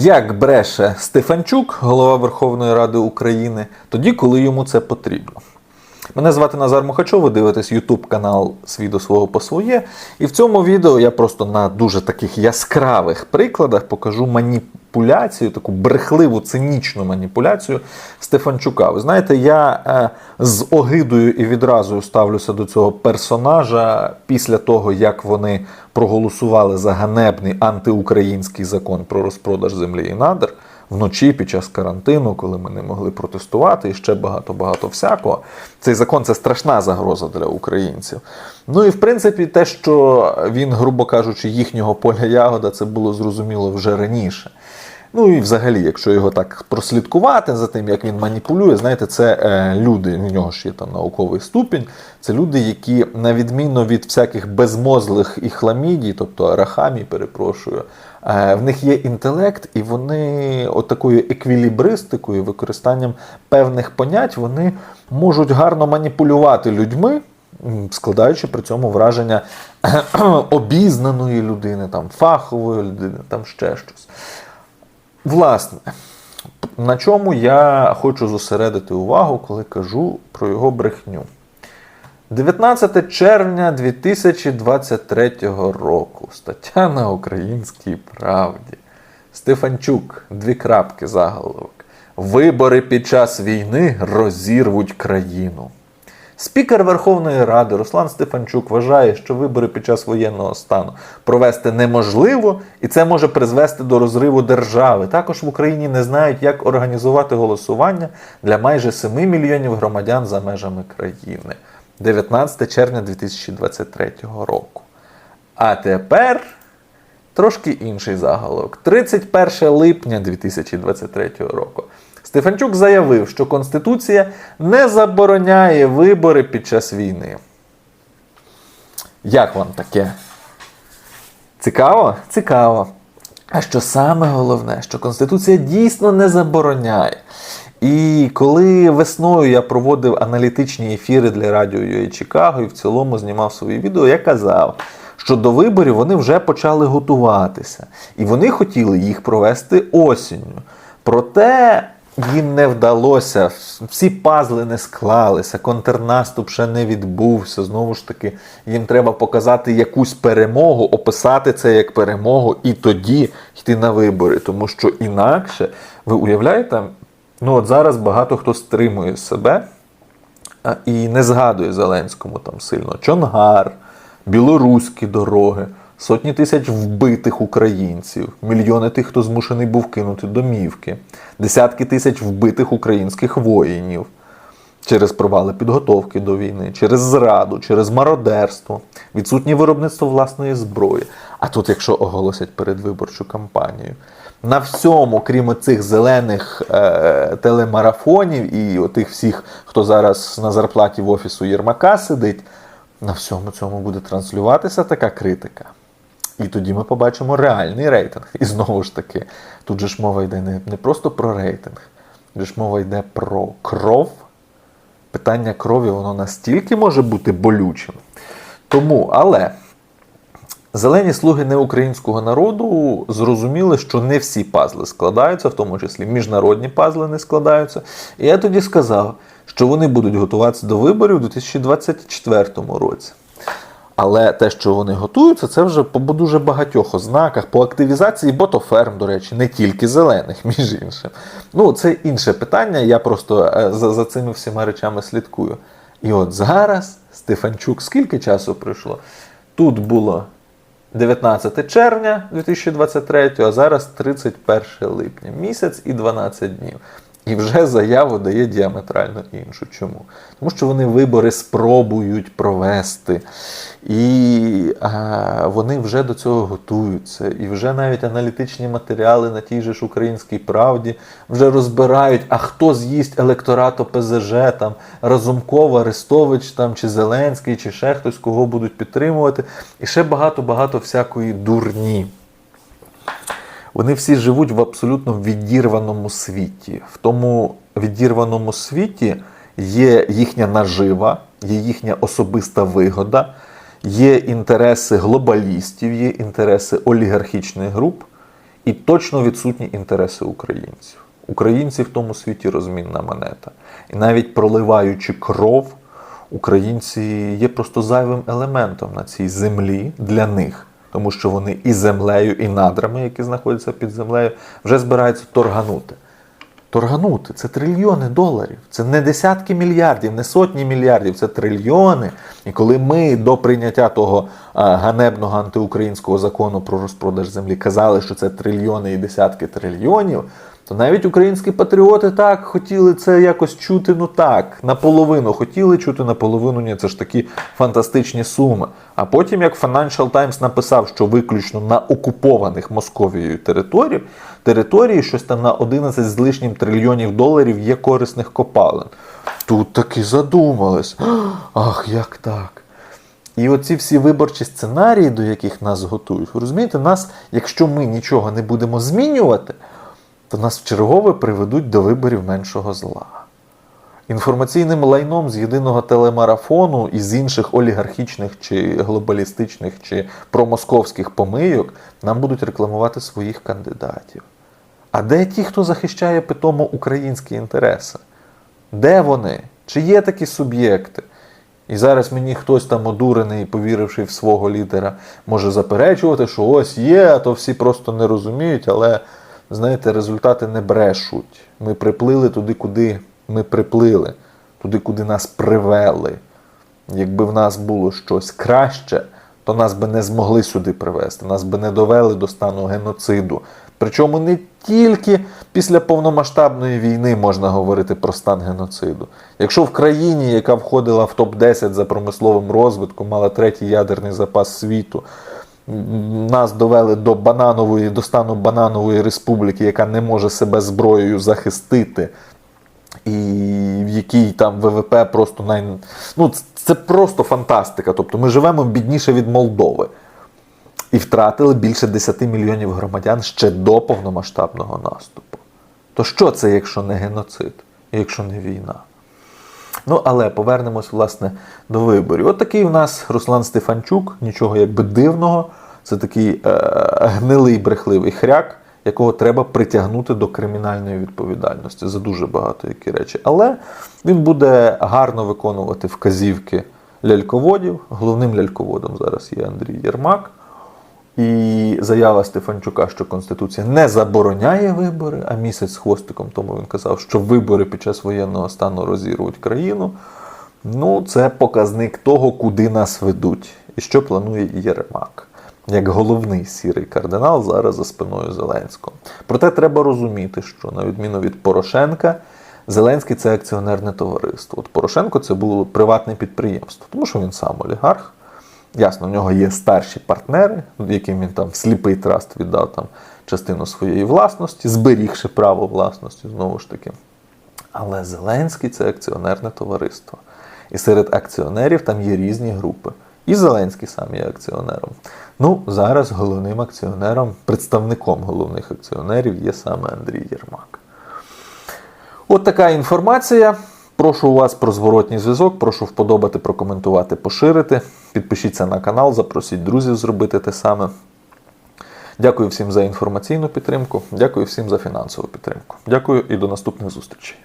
Як бреше Стефанчук, голова Верховної Ради України, тоді, коли йому це потрібно. Мене звати Назар Мухачов, ви дивитесь YouTube канал Свій до свого по своє. І в цьому відео я просто на дуже таких яскравих прикладах покажу маніпуляцію, таку брехливу, цинічну маніпуляцію Стефанчука. Ви знаєте, я е, з огидою і відразу ставлюся до цього персонажа після того, як вони проголосували за ганебний антиукраїнський закон про розпродаж землі і надр вночі під час карантину, коли ми не могли протестувати, і ще багато-багато всякого. Цей закон це страшна загроза для українців. Ну і в принципі, те, що він, грубо кажучи, їхнього поля ягода, це було зрозуміло вже раніше. Ну і взагалі, якщо його так прослідкувати за тим, як він маніпулює, знаєте, це е, люди, в нього ж є там науковий ступінь. Це люди, які, на відміну від всяких безмозлих і хламідій, тобто арахамій, перепрошую, в них є інтелект, і вони отакою еквілібристикою, використанням певних понять, вони можуть гарно маніпулювати людьми. Складаючи при цьому враження обізнаної людини, там, фахової людини, там ще щось. Власне, на чому я хочу зосередити увагу, коли кажу про його брехню. 19 червня 2023 року. Стаття на Українській правді. Стефанчук, дві крапки заголовок. Вибори під час війни розірвуть країну. Спікер Верховної Ради Руслан Стефанчук вважає, що вибори під час воєнного стану провести неможливо, і це може призвести до розриву держави. Також в Україні не знають, як організувати голосування для майже 7 мільйонів громадян за межами країни. 19 червня 2023 року. А тепер трошки інший заголовок. 31 липня 2023 року. Стефанчук заявив, що Конституція не забороняє вибори під час війни. Як вам таке? Цікаво? Цікаво. А що саме головне, що Конституція дійсно не забороняє. І коли весною я проводив аналітичні ефіри для радіо UA Чикаго і в цілому знімав свої відео, я казав, що до виборів вони вже почали готуватися. І вони хотіли їх провести осінню. Проте їм не вдалося, всі пазли не склалися, контрнаступ ще не відбувся. Знову ж таки, їм треба показати якусь перемогу, описати це як перемогу і тоді йти на вибори. Тому що інакше, ви уявляєте, ну от зараз багато хто стримує себе і не згадує Зеленському там сильно Чонгар, білоруські дороги. Сотні тисяч вбитих українців, мільйони тих, хто змушений був кинути домівки, десятки тисяч вбитих українських воїнів через провали підготовки до війни, через зраду, через мародерство, відсутнє виробництво власної зброї. А тут, якщо оголосять передвиборчу кампанію, на всьому, крім цих зелених е, телемарафонів і отих всіх, хто зараз на зарплаті в офісу Єрмака сидить, на всьому цьому буде транслюватися така критика. І тоді ми побачимо реальний рейтинг. І знову ж таки, тут же ж мова йде не, не просто про рейтинг, тут же ж мова йде про кров. Питання крові, воно настільки може бути болючим. Тому, але зелені слуги неукраїнського народу зрозуміли, що не всі пазли складаються, в тому числі міжнародні пазли не складаються. І я тоді сказав, що вони будуть готуватися до виборів у 2024 році. Але те, що вони готуються, це вже по дуже багатьох ознаках, по активізації ботоферм, до речі, не тільки зелених, між іншим. Ну, це інше питання. Я просто е, за, за цими всіма речами слідкую. І от зараз Стефанчук, скільки часу пройшло? Тут було 19 червня 2023, а зараз 31 липня. Місяць і 12 днів. І вже заяву дає діаметрально іншу. Чому? Тому що вони вибори спробують провести. І а, вони вже до цього готуються. І вже навіть аналітичні матеріали на тій же ж українській правді вже розбирають, а хто з'їсть електорат ОПЗЖ, там Разумков, Арестович там, чи Зеленський, чи ще хтось, кого будуть підтримувати. І ще багато-багато всякої дурні. Вони всі живуть в абсолютно відірваному світі. В тому відірваному світі є їхня нажива, є їхня особиста вигода, є інтереси глобалістів, є інтереси олігархічних груп, І точно відсутні інтереси українців. Українці в тому світі розмінна монета. І навіть проливаючи кров, українці є просто зайвим елементом на цій землі для них, тому що вони і землею, і надрами, які знаходяться під землею, вже збираються торганути. Торганути це трильйони доларів. Це не десятки мільярдів, не сотні мільярдів, це трильйони. І коли ми до прийняття того ганебного антиукраїнського закону про розпродаж землі казали, що це трильйони і десятки трильйонів, то навіть українські патріоти так хотіли це якось чути, ну так, наполовину хотіли чути, наполовину ні, це ж такі фантастичні суми. А потім, як Financial Times написав, що виключно на окупованих Московією території, території щось там на 11 з лишнім трильйонів доларів є корисних копалин. Тут таки задумались. Ах, як так? І оці всі виборчі сценарії, до яких нас готують, розумієте, нас, якщо ми нічого не будемо змінювати, то нас вчергове приведуть до виборів меншого зла. Інформаційним лайном з єдиного телемарафону і з інших олігархічних чи глобалістичних чи промосковських помийок нам будуть рекламувати своїх кандидатів. А де ті, хто захищає питомо українські інтереси? Де вони? Чи є такі суб'єкти? І зараз мені хтось там одурений, повіривши в свого лідера, може заперечувати, що ось є, а то всі просто не розуміють, але знаєте, результати не брешуть. Ми приплили туди, куди ми приплили, туди, куди нас привели. Якби в нас було щось краще, то нас би не змогли сюди привезти, нас би не довели до стану геноциду. Причому не тільки після повномасштабної війни можна говорити про стан геноциду. Якщо в країні, яка входила в топ-10 за промисловим розвитком, мала третій ядерний запас світу, нас довели до бананової, до стану бананової республіки, яка не може себе зброєю захистити, і в якій там ВВП просто най... ну, це- просто фантастика. Тобто ми живемо бідніше від Молдови і втратили більше 10 мільйонів громадян ще до повномасштабного наступу. То що це, якщо не геноцид, якщо не війна? Ну, але повернемось, власне, до виборів. От такий у нас Руслан Стефанчук, нічого якби дивного. Це такий е, гнилий брехливий хряк, якого треба притягнути до кримінальної відповідальності за дуже багато які речі. Але він буде гарно виконувати вказівки ляльководів. Головним ляльководом зараз є Андрій Єрмак. І заява Стефанчука, що Конституція не забороняє вибори, а місяць з хвостиком тому він казав, що вибори під час воєнного стану розірвуть країну. Ну, це показник того, куди нас ведуть, і що планує Єрмак, як головний сірий кардинал зараз за спиною Зеленського. Проте треба розуміти, що на відміну від Порошенка, Зеленський це акціонерне товариство. От Порошенко це було приватне підприємство, тому що він сам олігарх. Ясно, в нього є старші партнери, яким він там сліпий траст віддав там частину своєї власності, зберігши право власності знову ж таки. Але Зеленський це акціонерне товариство. І серед акціонерів там є різні групи. І Зеленський сам є акціонером. Ну, зараз головним акціонером, представником головних акціонерів є саме Андрій Єрмак. От така інформація. Прошу у вас про зворотній зв'язок, прошу вподобати, прокоментувати, поширити. Підпишіться на канал, запросіть друзів зробити те саме. Дякую всім за інформаційну підтримку, дякую всім за фінансову підтримку. Дякую і до наступних зустрічей.